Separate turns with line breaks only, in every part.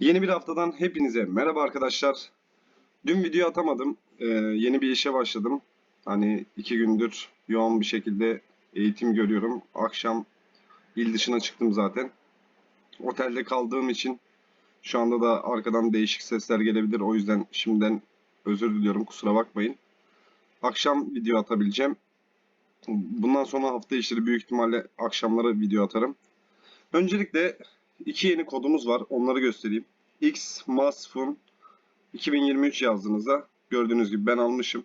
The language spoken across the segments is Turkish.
Yeni bir haftadan hepinize merhaba arkadaşlar. Dün video atamadım. Ee, yeni bir işe başladım. Hani iki gündür yoğun bir şekilde eğitim görüyorum. Akşam il dışına çıktım zaten. Otelde kaldığım için şu anda da arkadan değişik sesler gelebilir. O yüzden şimdiden özür diliyorum. Kusura bakmayın. Akşam video atabileceğim. Bundan sonra hafta içleri büyük ihtimalle akşamları video atarım. Öncelikle iki yeni kodumuz var. Onları göstereyim. X Masfun 2023 yazdığınızda gördüğünüz gibi ben almışım.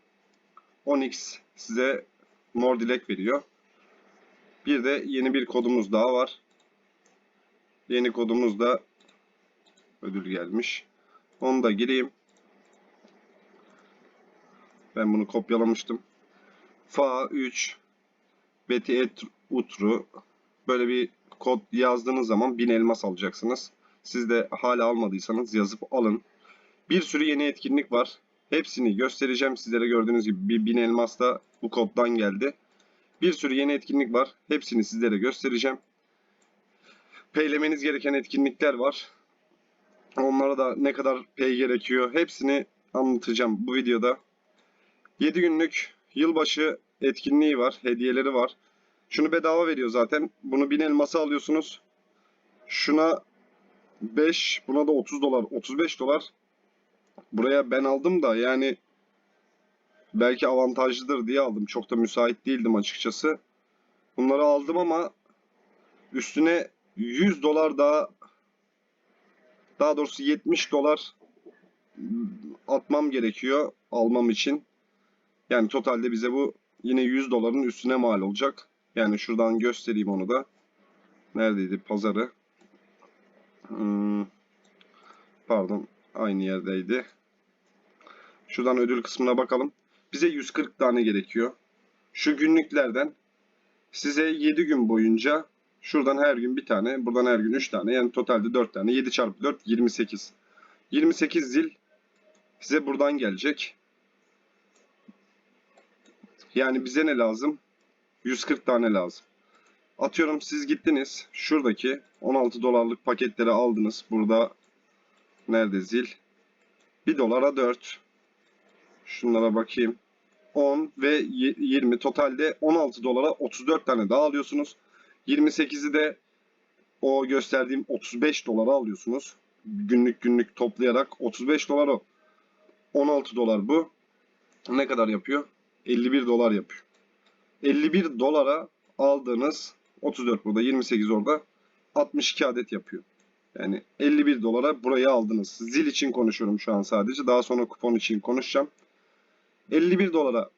10x size mor dilek veriyor. Bir de yeni bir kodumuz daha var. Yeni kodumuz da ödül gelmiş. Onu da gireyim. Ben bunu kopyalamıştım. Fa 3 Beti et utru böyle bir kod yazdığınız zaman 1000 elmas alacaksınız. Siz de hala almadıysanız yazıp alın. Bir sürü yeni etkinlik var. Hepsini göstereceğim sizlere gördüğünüz gibi bir 1000 elmas da bu koddan geldi. Bir sürü yeni etkinlik var. Hepsini sizlere göstereceğim. Peylemeniz gereken etkinlikler var. Onlara da ne kadar pay gerekiyor hepsini anlatacağım bu videoda. 7 günlük yılbaşı etkinliği var, hediyeleri var. Şunu bedava veriyor zaten. Bunu 1000 elması alıyorsunuz. Şuna 5, buna da 30 dolar, 35 dolar. Buraya ben aldım da yani belki avantajlıdır diye aldım. Çok da müsait değildim açıkçası. Bunları aldım ama üstüne 100 dolar daha daha doğrusu 70 dolar atmam gerekiyor almam için. Yani totalde bize bu yine 100 doların üstüne mal olacak. Yani şuradan göstereyim onu da. Neredeydi pazarı? Hmm, pardon aynı yerdeydi. Şuradan ödül kısmına bakalım. Bize 140 tane gerekiyor. Şu günlüklerden size 7 gün boyunca şuradan her gün bir tane, buradan her gün 3 tane. Yani totalde 4 tane. 7 çarpı 4 28. 28 zil size buradan gelecek. Yani bize ne lazım? 140 tane lazım. Atıyorum siz gittiniz şuradaki 16 dolarlık paketleri aldınız. Burada nerede zil? 1 dolara 4. Şunlara bakayım. 10 ve 20 totalde 16 dolara 34 tane daha alıyorsunuz. 28'i de o gösterdiğim 35 dolara alıyorsunuz. Günlük günlük toplayarak 35 dolar o. 16 dolar bu. Ne kadar yapıyor? 51 dolar yapıyor. 51 dolara aldığınız 34 burada 28 orada 62 adet yapıyor. Yani 51 dolara burayı aldınız. Zil için konuşuyorum şu an sadece. Daha sonra kupon için konuşacağım. 51 dolara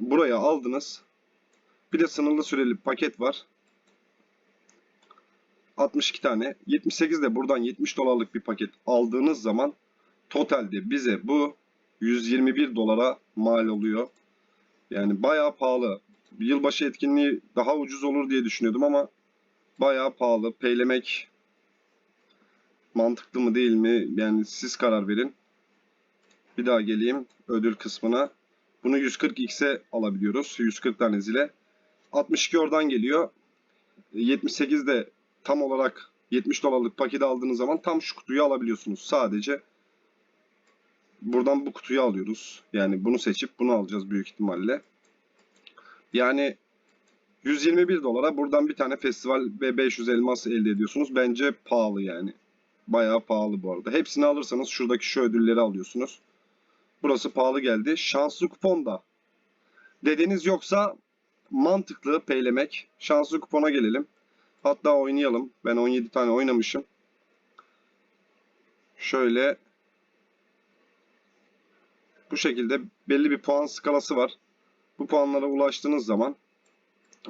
buraya aldınız. Bir de sınırlı süreli paket var. 62 tane. 78 de buradan 70 dolarlık bir paket aldığınız zaman totalde bize bu 121 dolara mal oluyor. Yani bayağı pahalı. Yılbaşı etkinliği daha ucuz olur diye düşünüyordum ama bayağı pahalı. Peylemek mantıklı mı değil mi? Yani siz karar verin. Bir daha geleyim ödül kısmına. Bunu 140x'e alabiliyoruz. 140 tane zile. 62 oradan geliyor. 78 de tam olarak 70 dolarlık paketi aldığınız zaman tam şu kutuyu alabiliyorsunuz. Sadece buradan bu kutuyu alıyoruz. Yani bunu seçip bunu alacağız büyük ihtimalle. Yani 121 dolara buradan bir tane festival ve 500 elmas elde ediyorsunuz. Bence pahalı yani. Bayağı pahalı bu arada. Hepsini alırsanız şuradaki şu ödülleri alıyorsunuz. Burası pahalı geldi. Şanslı kupon da. Dedeniz yoksa mantıklı peylemek. Şanslı kupona gelelim. Hatta oynayalım. Ben 17 tane oynamışım. Şöyle bu şekilde belli bir puan skalası var. Bu puanlara ulaştığınız zaman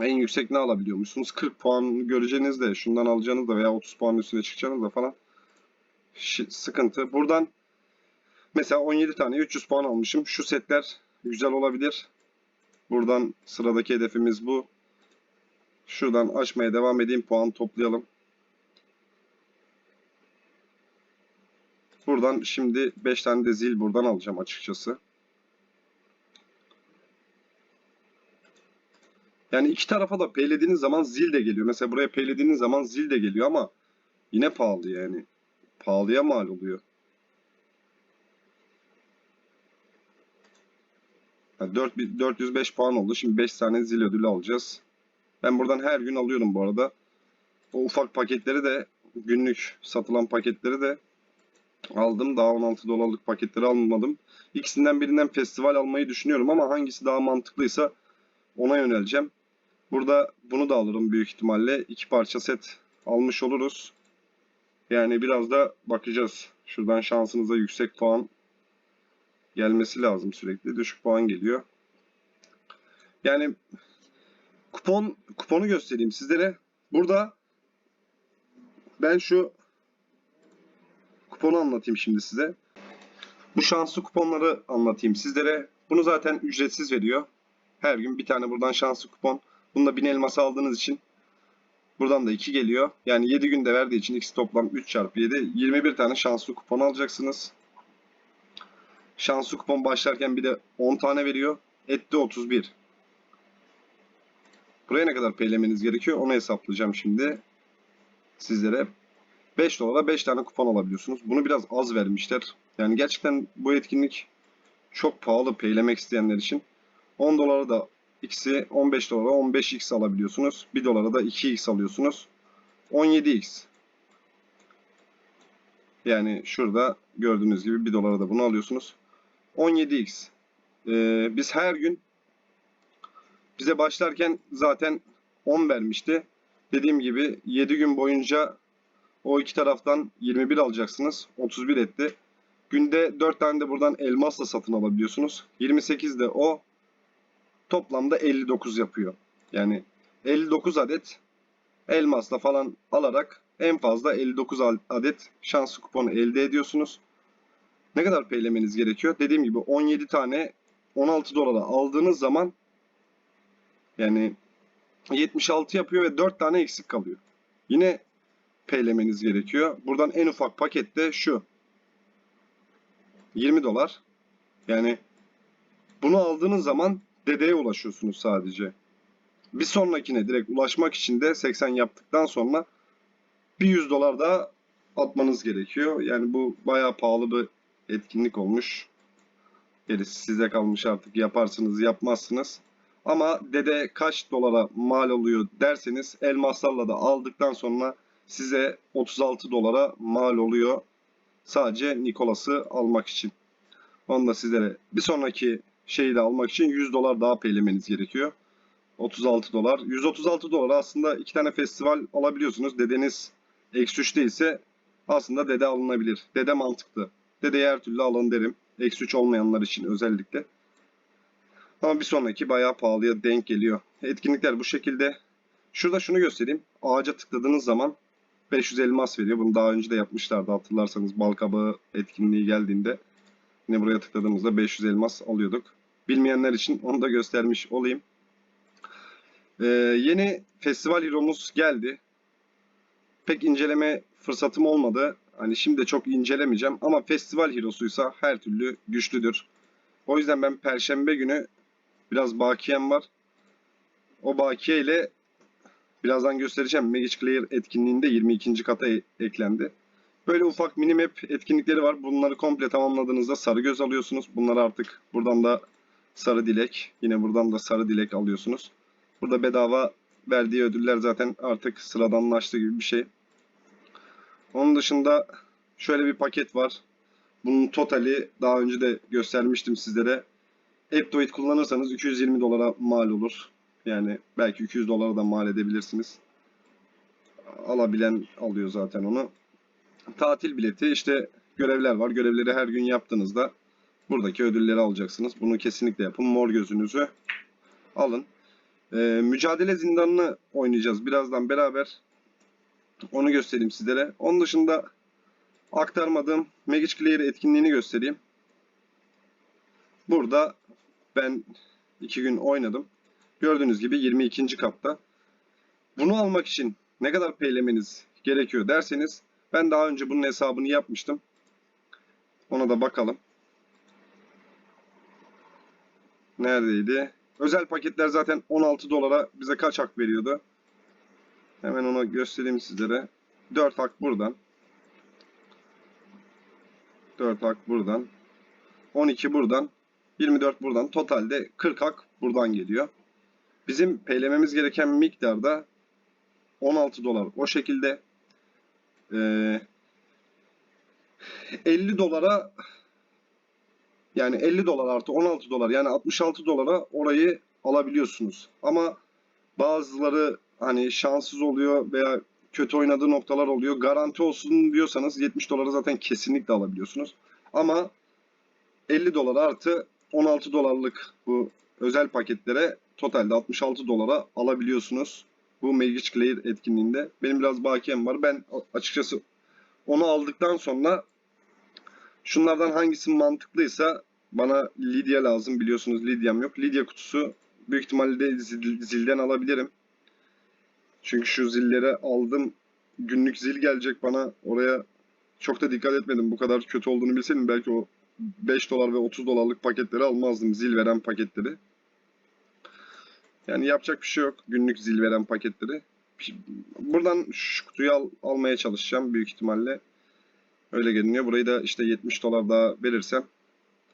en yüksek ne alabiliyormuşsunuz? 40 puan göreceğiniz de şundan alacağınız da veya 30 puan üstüne çıkacağınız da falan sıkıntı. Buradan mesela 17 tane 300 puan almışım. Şu setler güzel olabilir. Buradan sıradaki hedefimiz bu. Şuradan açmaya devam edeyim. Puan toplayalım. Buradan şimdi 5 tane de zil buradan alacağım açıkçası. Yani iki tarafa da peylediğiniz zaman zil de geliyor. Mesela buraya peylediğiniz zaman zil de geliyor ama yine pahalı yani. pahalıya mal oluyor. Ha, 4, 405 puan oldu. Şimdi 5 tane zil ödülü alacağız. Ben buradan her gün alıyorum bu arada. O ufak paketleri de günlük satılan paketleri de aldım. Daha 16 dolarlık paketleri almadım. İkisinden birinden festival almayı düşünüyorum ama hangisi daha mantıklıysa ona yöneleceğim. Burada bunu da alırım büyük ihtimalle. İki parça set almış oluruz. Yani biraz da bakacağız. Şuradan şansınıza yüksek puan gelmesi lazım sürekli. Düşük puan geliyor. Yani kupon kuponu göstereyim sizlere. Burada ben şu kuponu anlatayım şimdi size. Bu şanslı kuponları anlatayım sizlere. Bunu zaten ücretsiz veriyor. Her gün bir tane buradan şanslı kupon. Bunda 1000 elması aldığınız için buradan da 2 geliyor. Yani 7 günde verdiği için x toplam 3 çarpı 7. 21 tane şanslı kupon alacaksınız. Şanslı kupon başlarken bir de 10 tane veriyor. Etti 31. Buraya ne kadar peylemeniz gerekiyor onu hesaplayacağım şimdi sizlere. 5 dolara 5 tane kupon alabiliyorsunuz. Bunu biraz az vermişler. Yani gerçekten bu etkinlik çok pahalı peylemek isteyenler için. 10 dolara da x'i 15 dolara 15x alabiliyorsunuz. 1 dolara da 2x alıyorsunuz. 17x. Yani şurada gördüğünüz gibi 1 dolara da bunu alıyorsunuz. 17x. Ee, biz her gün bize başlarken zaten 10 vermişti. Dediğim gibi 7 gün boyunca o iki taraftan 21 alacaksınız. 31 etti. Günde 4 tane de buradan elmasla satın alabiliyorsunuz. 28 de o. Toplamda 59 yapıyor. Yani 59 adet elmasla falan alarak en fazla 59 adet şanslı kuponu elde ediyorsunuz. Ne kadar peylemeniz gerekiyor? Dediğim gibi 17 tane 16 dolara aldığınız zaman yani 76 yapıyor ve 4 tane eksik kalıyor. Yine peylemeniz gerekiyor. Buradan en ufak pakette şu. 20 dolar. Yani bunu aldığınız zaman dedeye ulaşıyorsunuz sadece. Bir sonrakine direkt ulaşmak için de 80 yaptıktan sonra bir 100 dolar daha atmanız gerekiyor. Yani bu bayağı pahalı bir etkinlik olmuş. Gerisi size kalmış artık yaparsınız yapmazsınız. Ama dede kaç dolara mal oluyor derseniz elmaslarla da aldıktan sonra size 36 dolara mal oluyor. Sadece Nikolas'ı almak için. Onu da sizlere bir sonraki şeyi de almak için 100 dolar daha peylemeniz gerekiyor. 36 dolar. 136 dolar aslında iki tane festival alabiliyorsunuz. Dedeniz eksi 3 değilse aslında dede alınabilir. Dede mantıklı. Dede her türlü alın derim. Eksi 3 olmayanlar için özellikle. Ama bir sonraki bayağı pahalıya denk geliyor. Etkinlikler bu şekilde. Şurada şunu göstereyim. Ağaca tıkladığınız zaman 500 elmas veriyor. Bunu daha önce de yapmışlardı hatırlarsanız balkabağı etkinliği geldiğinde. Yine buraya tıkladığımızda 500 elmas alıyorduk. Bilmeyenler için onu da göstermiş olayım. Ee, yeni festival hero'muz geldi. Pek inceleme fırsatım olmadı. Hani şimdi çok incelemeyeceğim ama festival hero'suysa her türlü güçlüdür. O yüzden ben perşembe günü biraz bakiyem var. O bakiye ile birazdan göstereceğim. Magic Clear etkinliğinde 22. kata e- eklendi. Böyle ufak mini map etkinlikleri var. Bunları komple tamamladığınızda sarı göz alıyorsunuz. Bunları artık buradan da sarı dilek, yine buradan da sarı dilek alıyorsunuz. Burada bedava verdiği ödüller zaten artık sıradanlaştı gibi bir şey. Onun dışında şöyle bir paket var. Bunun totali daha önce de göstermiştim sizlere. Aptoid kullanırsanız 220 dolara mal olur. Yani belki 200 dolara da mal edebilirsiniz. Alabilen alıyor zaten onu. Tatil bileti işte görevler var. Görevleri her gün yaptığınızda buradaki ödülleri alacaksınız. Bunu kesinlikle yapın. Mor gözünüzü alın. Ee, mücadele zindanını oynayacağız birazdan beraber. Onu göstereyim sizlere. Onun dışında aktarmadığım Magic Clear etkinliğini göstereyim. Burada ben iki gün oynadım. Gördüğünüz gibi 22. katta. Bunu almak için ne kadar peylemeniz gerekiyor derseniz ben daha önce bunun hesabını yapmıştım. Ona da bakalım. Neredeydi? Özel paketler zaten 16 dolara bize kaç hak veriyordu? Hemen ona göstereyim sizlere. 4 hak buradan. 4 hak buradan. 12 buradan. 24 buradan. Totalde 40 hak buradan geliyor. Bizim peylememiz gereken miktarda 16 dolar. O şekilde eee 50 dolara yani 50 dolar artı 16 dolar yani 66 dolara orayı alabiliyorsunuz. Ama bazıları hani şanssız oluyor veya kötü oynadığı noktalar oluyor. Garanti olsun diyorsanız 70 dolara zaten kesinlikle alabiliyorsunuz. Ama 50 dolar artı 16 dolarlık bu özel paketlere totalde 66 dolara alabiliyorsunuz. Bu Magic Clay etkinliğinde. Benim biraz bakiyem var. Ben açıkçası onu aldıktan sonra şunlardan hangisi mantıklıysa bana Lidya lazım. Biliyorsunuz Lidya'm yok. Lidya kutusu büyük ihtimalle de zil- zilden alabilirim. Çünkü şu zilleri aldım. Günlük zil gelecek bana. Oraya çok da dikkat etmedim. Bu kadar kötü olduğunu bilseydim belki o 5 dolar ve 30 dolarlık paketleri almazdım. Zil veren paketleri. Yani yapacak bir şey yok. Günlük zil veren paketleri. Buradan şu kutuyu al- almaya çalışacağım büyük ihtimalle. Öyle görünüyor. Burayı da işte 70 dolar daha verirsem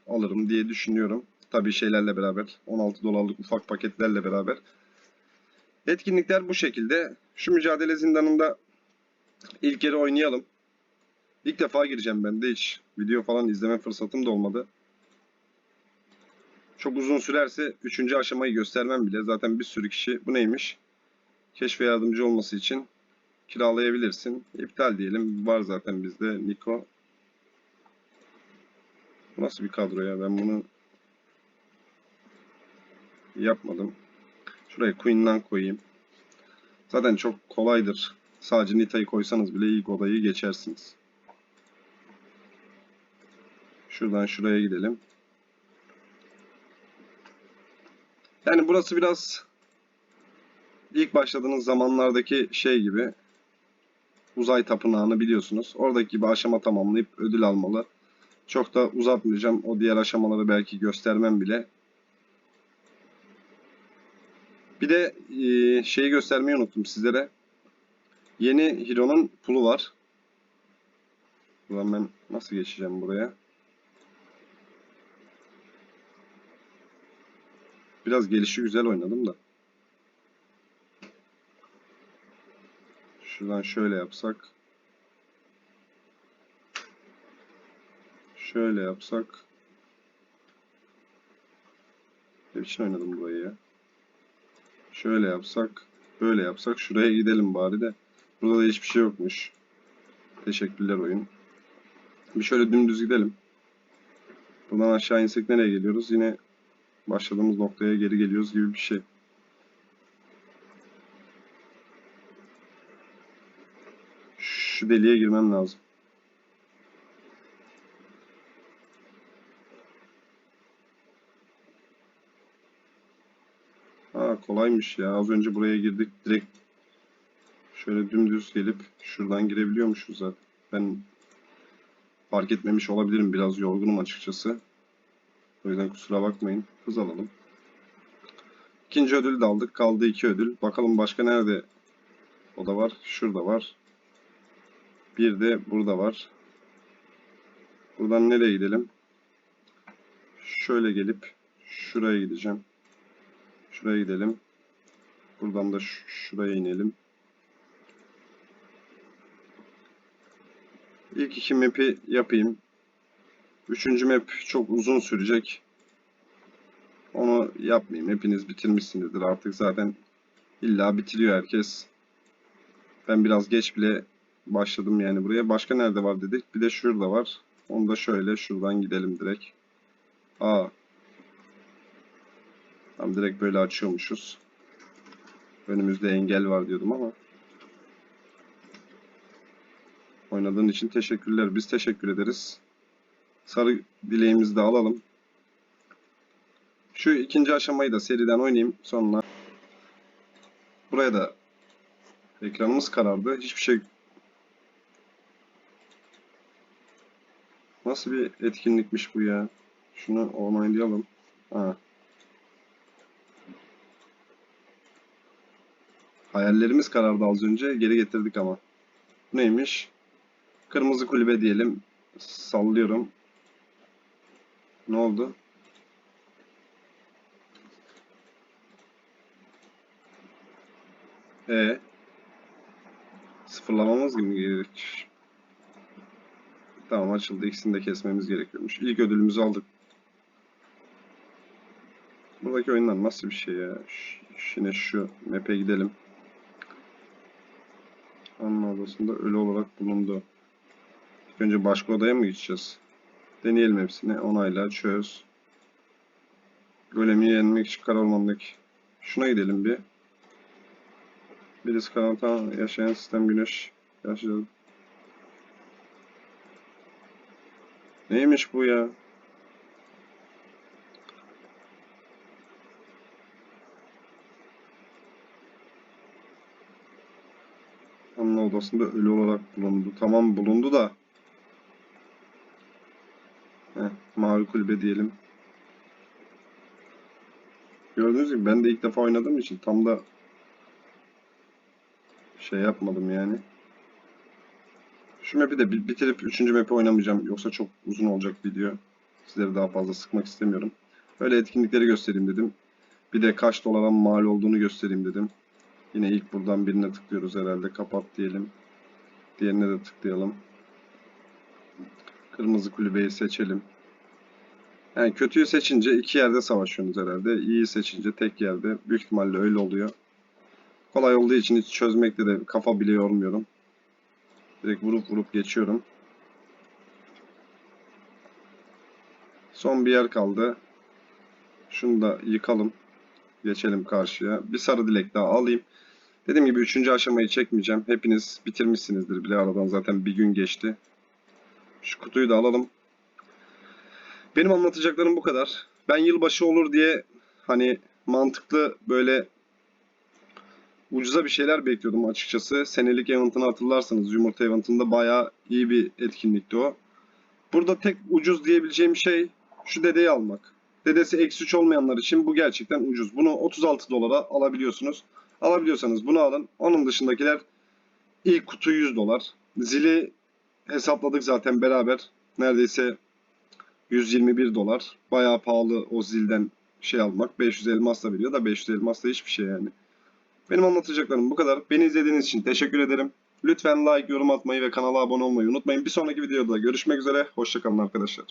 alırım diye düşünüyorum. Tabii şeylerle beraber. 16 dolarlık ufak paketlerle beraber. Etkinlikler bu şekilde. Şu mücadele zindanında ilk yeri oynayalım. İlk defa gireceğim ben de hiç video falan izleme fırsatım da olmadı. Çok uzun sürerse 3. aşamayı göstermem bile. Zaten bir sürü kişi bu neymiş? Keşfe yardımcı olması için kiralayabilirsin. İptal diyelim. Var zaten bizde Niko. Nasıl bir kadro ya? Ben bunu yapmadım. Şuraya Queen'den koyayım. Zaten çok kolaydır. Sadece Nita'yı koysanız bile ilk odayı geçersiniz. Şuradan şuraya gidelim. Yani burası biraz ilk başladığınız zamanlardaki şey gibi uzay tapınağını biliyorsunuz. Oradaki gibi aşama tamamlayıp ödül almalı. Çok da uzatmayacağım. O diğer aşamaları belki göstermem bile. Bir de e, şeyi göstermeyi unuttum sizlere. Yeni Hero'nun pulu var. Ulan ben nasıl geçeceğim buraya? Biraz gelişi güzel oynadım da. Şuradan şöyle yapsak. Şöyle yapsak. Ne biçim oynadım burayı ya? Şöyle yapsak. Böyle yapsak. Şuraya gidelim bari de. Burada da hiçbir şey yokmuş. Teşekkürler oyun. Bir şöyle dümdüz gidelim. Buradan aşağı insek nereye geliyoruz? Yine başladığımız noktaya geri geliyoruz gibi bir şey. Şu deliğe girmem lazım. Ha kolaymış ya. Az önce buraya girdik. Direkt şöyle dümdüz gelip şuradan girebiliyormuşuz zaten. Ben fark etmemiş olabilirim. Biraz yorgunum açıkçası. O yüzden kusura bakmayın. Hız alalım. İkinci ödül de aldık. Kaldı iki ödül. Bakalım başka nerede o da var. Şurada var. Bir de burada var. Buradan nereye gidelim? Şöyle gelip şuraya gideceğim. Şuraya gidelim. Buradan da şuraya inelim. İlk iki map'i yapayım. Üçüncü map çok uzun sürecek. Onu yapmayayım. Hepiniz bitirmişsinizdir artık zaten. illa bitiriyor herkes. Ben biraz geç bile başladım yani buraya. Başka nerede var dedik. Bir de şurada var. Onu da şöyle şuradan gidelim direkt. Aa. Tam direkt böyle açıyormuşuz. Önümüzde engel var diyordum ama. Oynadığın için teşekkürler. Biz teşekkür ederiz. Sarı dileğimizi de alalım. Şu ikinci aşamayı da seriden oynayayım. Sonra buraya da ekranımız karardı. Hiçbir şey Nasıl bir etkinlikmiş bu ya? Şunu onaylayalım. Ha. Hayallerimiz karardı az önce. Geri getirdik ama. Neymiş? Kırmızı kulübe diyelim. sallıyorum. Ne oldu? E sıfırlamamız gibi gerek? Tamam açıldı. İkisini de kesmemiz gerekiyormuş. İlk ödülümüzü aldık. Buradaki oyunlar nasıl bir şey ya? Ş- Yine şu map'e gidelim. Anma odasında ölü olarak bulundu. İlk önce başka odaya mı geçeceğiz? Deneyelim hepsini. Onayla, çöz. Golemi yenmek için kara ormandaki. Şuna gidelim bir. Birisi karanlıkta yaşayan sistem güneş. Yaşadı. Neymiş bu ya? Anla odasında ölü olarak bulundu. Tamam bulundu da. Heh, mavi kulübe diyelim. Gördüğünüz gibi ben de ilk defa oynadığım için tam da şey yapmadım yani. Şu map'i de bi- bitirip 3. map'i oynamayacağım. Yoksa çok uzun olacak video. Sizleri daha fazla sıkmak istemiyorum. Öyle etkinlikleri göstereyim dedim. Bir de kaç dolara mal olduğunu göstereyim dedim. Yine ilk buradan birine tıklıyoruz herhalde. Kapat diyelim. Diğerine de tıklayalım. Kırmızı kulübeyi seçelim. Yani kötüyü seçince iki yerde savaşıyorsunuz herhalde. İyiyi seçince tek yerde. Büyük ihtimalle öyle oluyor. Kolay olduğu için hiç çözmekte de kafa bile yormuyorum. Direkt vurup vurup geçiyorum. Son bir yer kaldı. Şunu da yıkalım. Geçelim karşıya. Bir sarı dilek daha alayım. Dediğim gibi üçüncü aşamayı çekmeyeceğim. Hepiniz bitirmişsinizdir bile aradan zaten bir gün geçti. Şu kutuyu da alalım. Benim anlatacaklarım bu kadar. Ben yılbaşı olur diye hani mantıklı böyle ucuza bir şeyler bekliyordum açıkçası. Senelik eventini hatırlarsanız yumurta eventinde bayağı iyi bir etkinlikti o. Burada tek ucuz diyebileceğim şey şu dedeyi almak. Dedesi eksi 3 olmayanlar için bu gerçekten ucuz. Bunu 36 dolara alabiliyorsunuz. Alabiliyorsanız bunu alın. Onun dışındakiler ilk kutu 100 dolar. Zili hesapladık zaten beraber. Neredeyse 121 dolar. Bayağı pahalı o zilden şey almak. 500 elmas da veriyor da 500 elmas hiçbir şey yani. Benim anlatacaklarım bu kadar. Beni izlediğiniz için teşekkür ederim. Lütfen like, yorum atmayı ve kanala abone olmayı unutmayın. Bir sonraki videoda görüşmek üzere. Hoşçakalın arkadaşlar.